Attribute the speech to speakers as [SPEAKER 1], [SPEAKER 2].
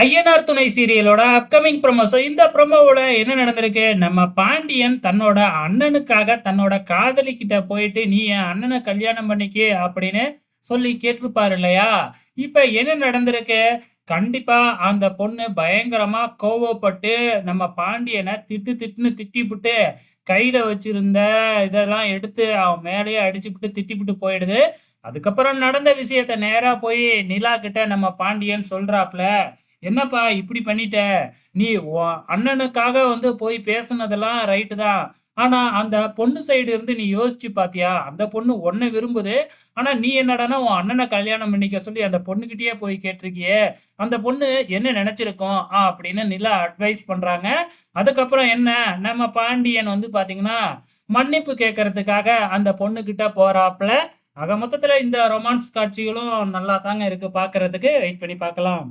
[SPEAKER 1] INR துணை சீரியலோட upcoming promo இந்த ப்ரொமோவோட என்ன நடந்திருக்கு? நம்ம பாண்டியன் தன்னோட அண்ணனுக்காக தன்னோட காதலிக்கிட்ட போயிட்டு நீ என் அண்ணனை கல்யாணம் பண்ணிக்கு அப்படின்னு சொல்லி கேட்டிருப்பாரு இல்லையா? இப்ப என்ன நடந்திருக்கு? கண்டிப்பா அந்த பொண்ணு பயங்கரமா கோவப்பட்டு நம்ம பாண்டியனை திட்டு திட்டுன்னு திட்டிப்புட்டு கையில வச்சிருந்த இதெல்லாம் எடுத்து அவன் மேலேயே அடிச்சுப்புட்டு திட்டிப்புட்டு போயிடுது. அதுக்கப்புறம் நடந்த விஷயத்த நேரா போய் நிலா கிட்ட நம்ம பாண்டியன் சொல்றாப்ல என்னப்பா இப்படி பண்ணிட்ட? நீ அண்ணனுக்காக வந்து போய் பேசுனதெல்லாம் ரைட்டு தான். ஆனா அந்த பொண்ணு சைடு இருந்து நீ யோசிச்சு பாத்தியா? அந்த பொண்ணு உன்னை விரும்புது. ஆனா நீ என்னடான்னா உன் அண்ணனை கல்யாணம் பண்ணிக்க சொல்லி அந்த பொண்ணுகிட்டயே போய் கேட்டிருக்கியே. அந்த பொண்ணு என்ன நினைச்சிருக்கோம்? ஆ அப்படின்னு நிலா அட்வைஸ் பண்றாங்க. அதுக்கப்புறம் என்ன? நம்ம பாண்டியன் வந்து பாத்தீங்கன்னா மன்னிப்பு கேட்கறதுக்காக அந்த பொண்ணு கிட்ட போறாப்ல ஆக மொத்தத்துல இந்த ரொமான்ஸ் காட்சிகளும் நல்லா தாங்க இருக்கு பாக்குறதுக்கு. வெயிட் பண்ணி பார்க்கலாம்